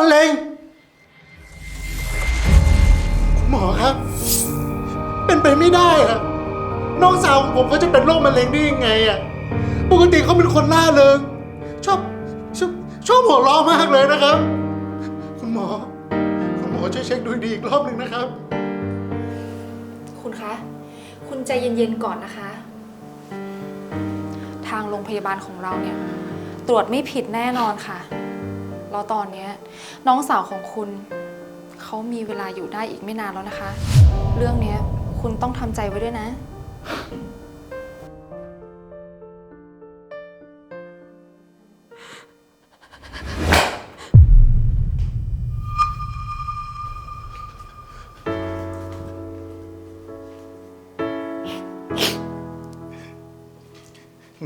มะเร็งคุณหมอครับ เป็นไปไม่ได้อะน้องสาวของผมเขาจะเป็นโรคมะเร็งได้ยังไงอะปกติเขาเป็นคนล่าเริงชอบชอบชอบหัวเราะมากเลยนะครับ คุณหมอ คุณหมอช่วยเช็คดูดีอีกรอบหนึ่งนะครับ คุณคะ คุณใจเย็นๆก่อนนะคะ ทางโรงพยาบาลของเราเนี่ย ตรวจไม่ผิดแน่นอนค่ะ แล้วตอนเนี้ยน้องสาวของคุณ เขามีเวลาอยู่ได้อีกไม่นานแล้วนะคะ เรื่องเนี้ยคุณต้องทำใจไว้ด้วยนะ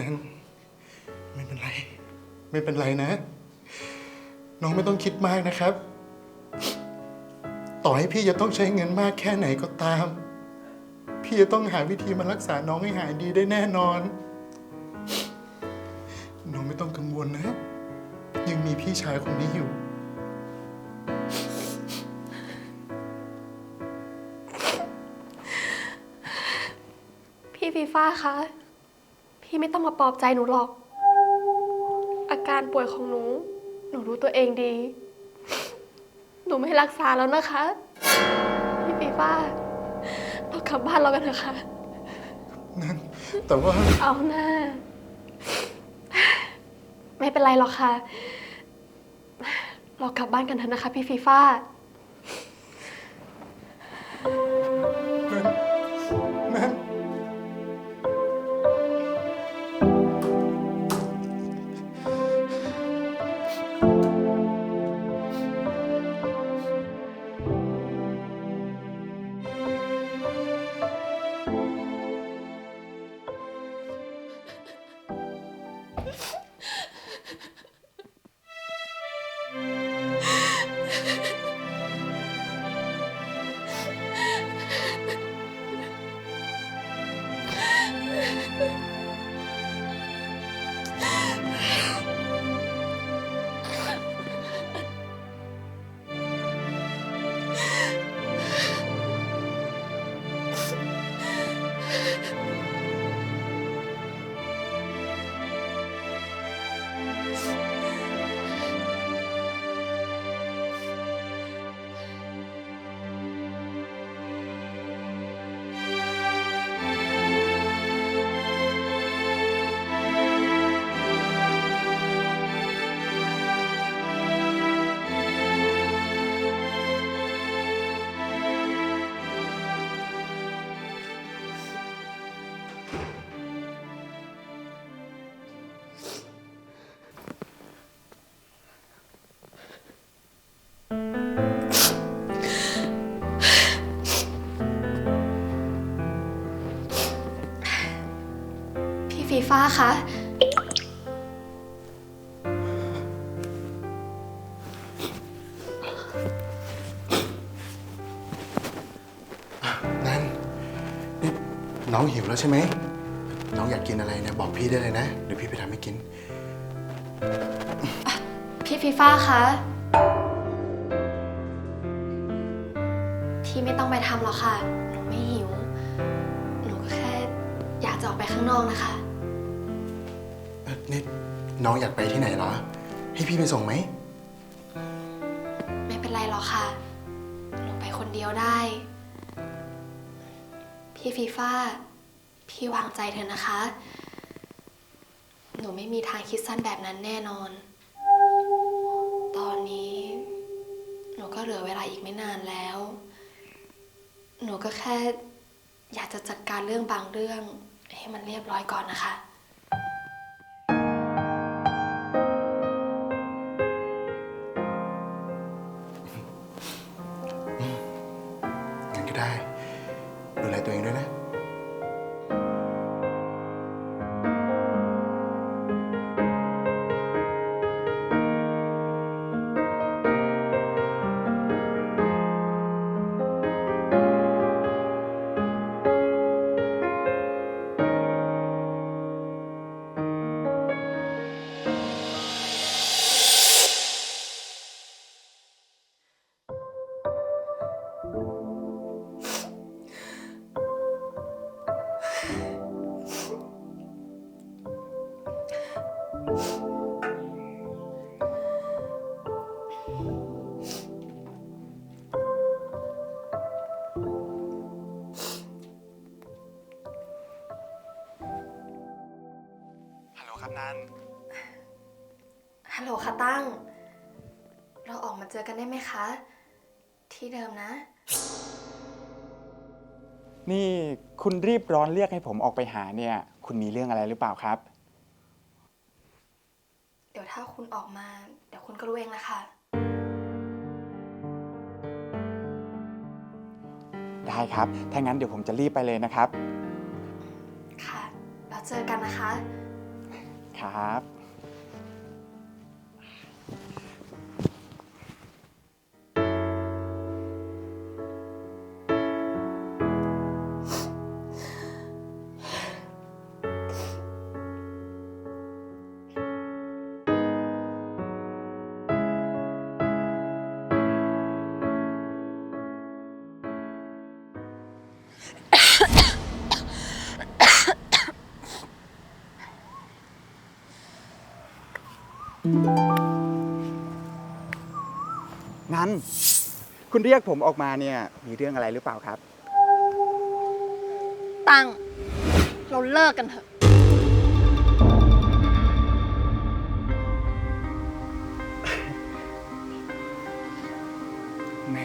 นั้นไม่เป็นไร ไม่เป็นไรนะ น้องไม่ต้องคิดมากนะครับ ต่อให้พี่จะต้องใช้เงินมากแค่ไหนก็ตาม พี่จะต้องหาวิธีมารักษาน้องให้หายดีได้แน่นอน น้องไม่ต้องกังวลนะ ยังมีพี่ชายคนนี้อยู่ พี่ฟีฟ้าคะ พี่ไม่ต้องมาปลอบใจหนูหรอก อาการป่วยของหนู นูรู้ตัวเองดี หนูไม่รักษาแล้วนะคะ พี่ฟีฟ้า เรากลับบ้านเรากันเถอะค่ะ นั้นแต่ว่าเอาหน้า ไม่เป็นไรหรอกค่ะ เรากลับบ้านกันเถอะนะคะ พี่ฟีฟ้านั้น ฟีฟ้าคะ นั้นนี่น้องหิวแล้วใช่ไหม น้องอยากกินอะไรเนี่ยบอกพี่ได้เลยนะ เดี๋ยวพี่ไปทำให้กิน พี่ฟีฟ้าคะพี่ไม่ต้องไปทำหรอกค่ะ หนูไม่หิว หนูก็แค่อยากจะออกไปข้างนอกนะคะเอ่อ น้องอยากไปที่ไหนเหรอ ให้พี่ไปส่งไหม ไม่เป็นไรหรอกค่ะหนูไปคนเดียวได้ พี่ฟีฟ้าพี่วางใจเถอะนะคะ หนูไม่มีทางคิดสั้นแบบนั้นแน่นอน ตอนนี้ หนูก็เหลือเวลาอีกไม่นานแล้ว หนูก็แค่อยากจะจัดการเรื่องบางเรื่องให้มันเรียบร้อยก่อนนะคะ ลโหลครับนันฮัลโหลค่ะตั้ง เราออกมาเจอกันได้ไหมคะ ที่เดิมนะ นี่คุณรีบร้อนเรียกให้ผมออกไปหาเนี่ย คุณมีเรื่องอะไรหรือเปล่าครับ เดี๋ยวถ้าคุณออกมา เดี๋ยวคุณก็รู้เองแหละค่ะ ได้ครับ ถ้างั้นเดี๋ยวผมจะรีบไปเลยนะครับ ค่ะแล้วเจอกันนะคะ ครับ นั้น คุณเรียกผมออกมาเนี่ย มีเรื่องอะไรหรือเปล่าครับ ตั้งเราเลิกกันเถอะ แหม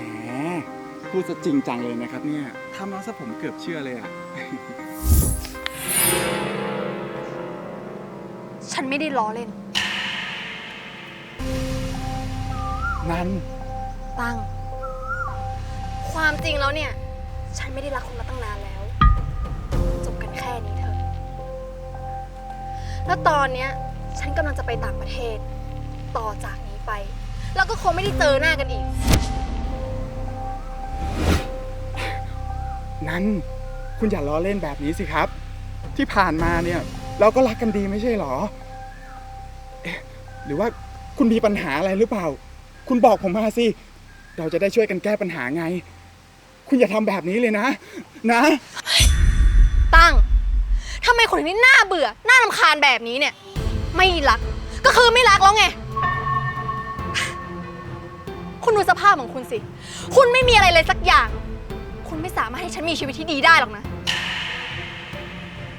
พูดซะจริงจังเลยนะครับเนี่ยทำเอาซะผมเกือบเชื่อเลยอะ ฉันไม่ได้ล้อเล่น นั้นตั้ง ความจริงแล้วเนี่ย ฉันไม่ได้รักคุณมาตั้งนานแล้ว จบกันแค่นี้เถอะ แล้วตอนเนี้ย ฉันกำลังจะไปต่างประเทศ ต่อจากนี้ไปแล้วก็คงไม่ได้เจอหน้ากันอีก นั้นคุณอย่าล้อเล่นแบบนี้สิครับ ที่ผ่านมาเนี่ย เราก็รักกันดีไม่ใช่หรอเอ๊ะหรือว่าคุณมีปัญหาอะไรหรือเปล่า คุณบอกผมมาสิ เราจะได้ช่วยกันแก้ปัญหาไง คุณอย่าทำแบบนี้เลยนะ นะ ตั้งทำไมคนถึงได้น่าเบื่อ น่ารำคาญแบบนี้เนี่ย ไม่รัก ก็คือไม่รักแล้วไง คุณดูสภาพของคุณสิ คุณไม่มีอะไรเลยสักอย่าง คุณไม่สามารถให้ฉันมีชีวิตที่ดีได้หรอกนะ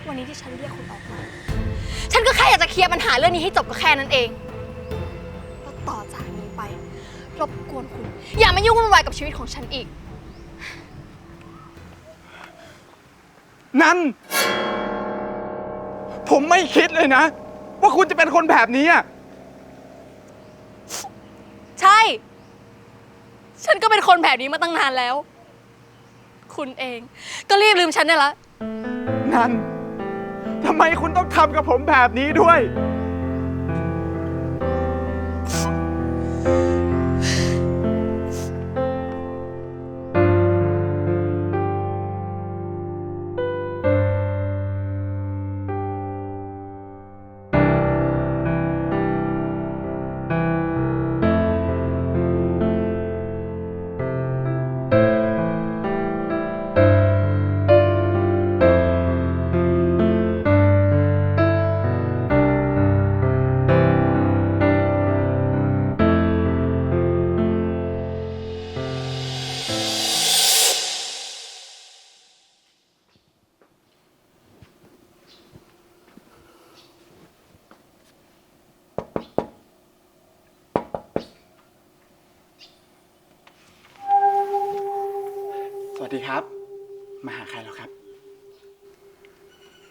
วันนี้ที่ฉันเรียกคุณออกมา ฉันก็แค่อยากจะเคลียร์ปัญหาเรื่องนี้ให้จบก็แค่นั้นเอง รบกวนคุณ อย่ามายุ่งวุ่นวายกับชีวิตของฉันอีก นั้นผมไม่คิดเลยนะ ว่าคุณจะเป็นคนแบบนี้อะใช่ ฉันก็เป็นคนแบบนี้มาตั้งนานแล้ว คุณเอง ก็รีบลืมฉันได้ละ นั้นทำไมคุณต้องทำกับผมแบบนี้ด้วย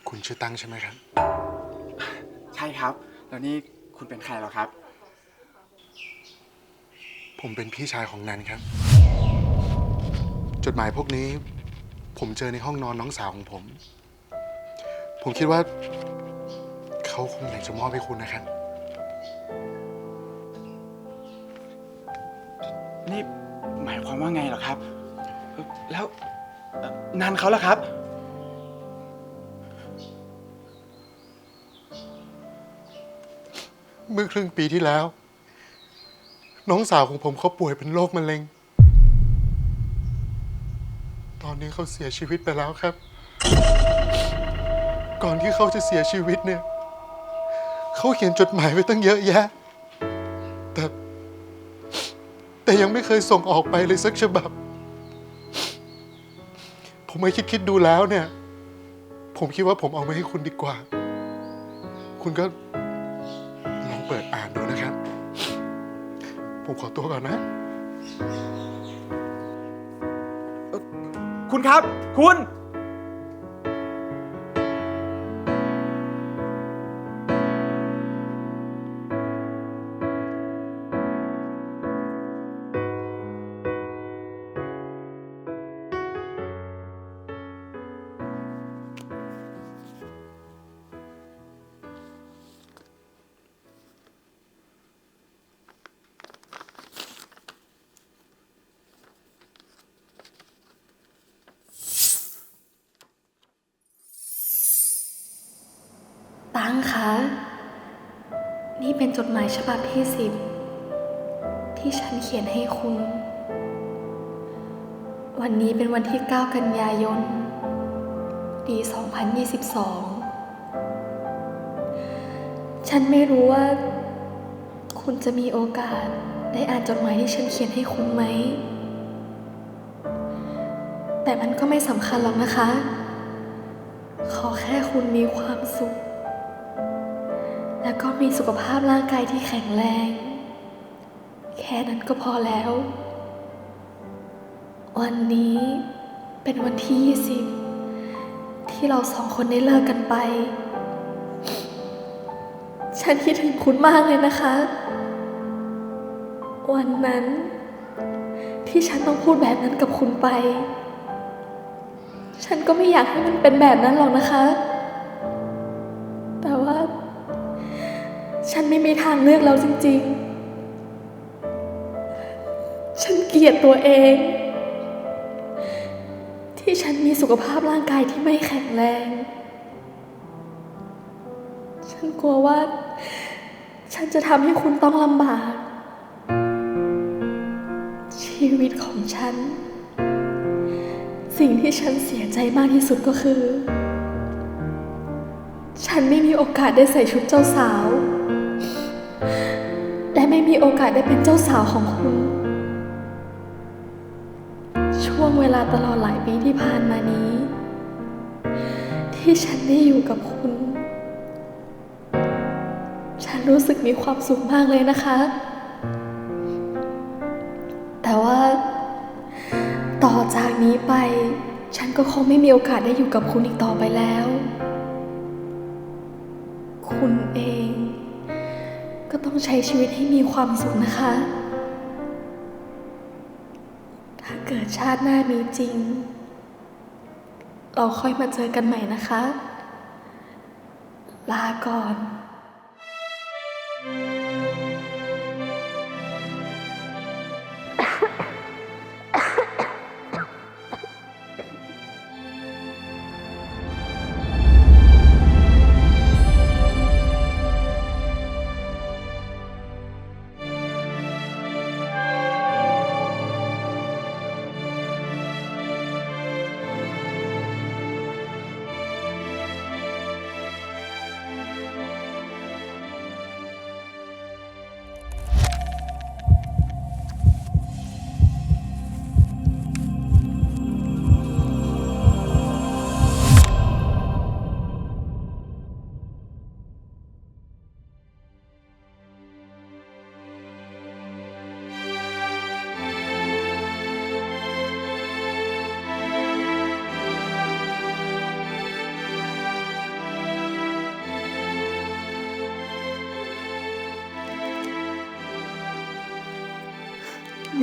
คุณชื่อตั้งใช่ไหมครับ ใช่ครับ แล้วนี่คุณเป็นใครเหรอครับ ผมเป็นพี่ชายของนันครับ จดหมายพวกนี้ ผมเจอในห้องนอนน้องสาวของผม ผมคิดว่า เขาคงอยากจะมอบให้คุณนะครับ นี่หมายความว่าไงเหรอครับเอ่อแล้วเอ่อนันเขาล่ะครับ เมื่อครึ่งปีที่แล้ว น้องสาวของผมเขาป่วยเป็นโรคมะเร็ง ตอนนี้เขาเสียชีวิตไปแล้วครับ ก่อนที่เขาจะเสียชีวิตเนี่ย เขาเขียนจดหมายไว้ตั้งเยอะแยะ แต่แต่ยังไม่เคยส่งออกไปเลยสักฉบับ ผมมาคิดคิดดูแล้วเนี่ย ผมคิดว่าผมเอามาให้คุณดีกว่า คุณก็ เปิดอ่านดูนะครับ ผมขอตัวก่อนนะ คุณครับ คุณ คะ นี่เป็นจดหมายฉบับที่สิบที่ฉันเขียนให้คุณ วันนี้เป็นวันที่ 9 กันยายน ปี 2022 ฉันไม่รู้ว่า คุณจะมีโอกาสได้อ่านจดหมายที่ฉันเขียนให้คุณไหม แต่มันก็ไม่สำคัญหรอกนะคะ ขอแค่คุณมีความสุข แล้วก็มีสุขภาพร่างกายที่แข็งแรง แค่นั้นก็พอแล้ว วันนี้เป็นวันที่ 20 ที่เราสองคนได้เลิกกันไป ฉันคิดถึงคุณมากเลยนะคะ วันนั้น ที่ฉันต้องพูดแบบนั้นกับคุณไป ฉันก็ไม่อยากให้มันเป็นแบบนั้นหรอกนะคะ ฉันไม่มีทางเลือกแล้วจริง ๆ ฉันเกลียดตัวเอง ที่ฉันมีสุขภาพร่างกายที่ไม่แข็งแรง ฉันกลัวว่า ฉันจะทำให้คุณต้องลำบาก ชีวิตของฉัน สิ่งที่ฉันเสียใจมากที่สุดก็คือ ฉันไม่มีโอกาสได้ใส่ชุดเจ้าสาว ไม่มีโอกาสได้เป็นเจ้าสาวของคุณ ช่วงเวลาตลอดหลายปีที่ผ่านมานี้ ที่ฉันได้อยู่กับคุณ ฉันรู้สึกมีความสุขมากเลยนะคะ แต่ว่า ต่อจากนี้ไป ฉันก็คงไม่มีโอกาสได้อยู่กับคุณอีกต่อไปแล้ว ใช้ชีวิตให้มีความสุขนะคะ ถ้าเกิดชาติหน้ามีจริง เราค่อยมาเจอกันใหม่นะคะ ลาก่อน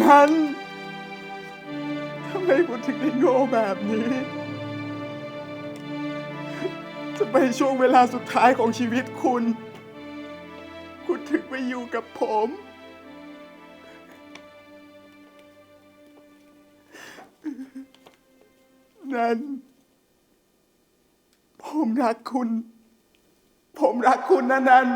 งั้นทำไมคุณถึงได้โง่แบบนี้จะไปช่วงเวลาสุดท้ายของชีวิตคุณ คุณถึงไปอยู่กับผม นั้น ผมรักคุณ ผมรักคุณนะนัน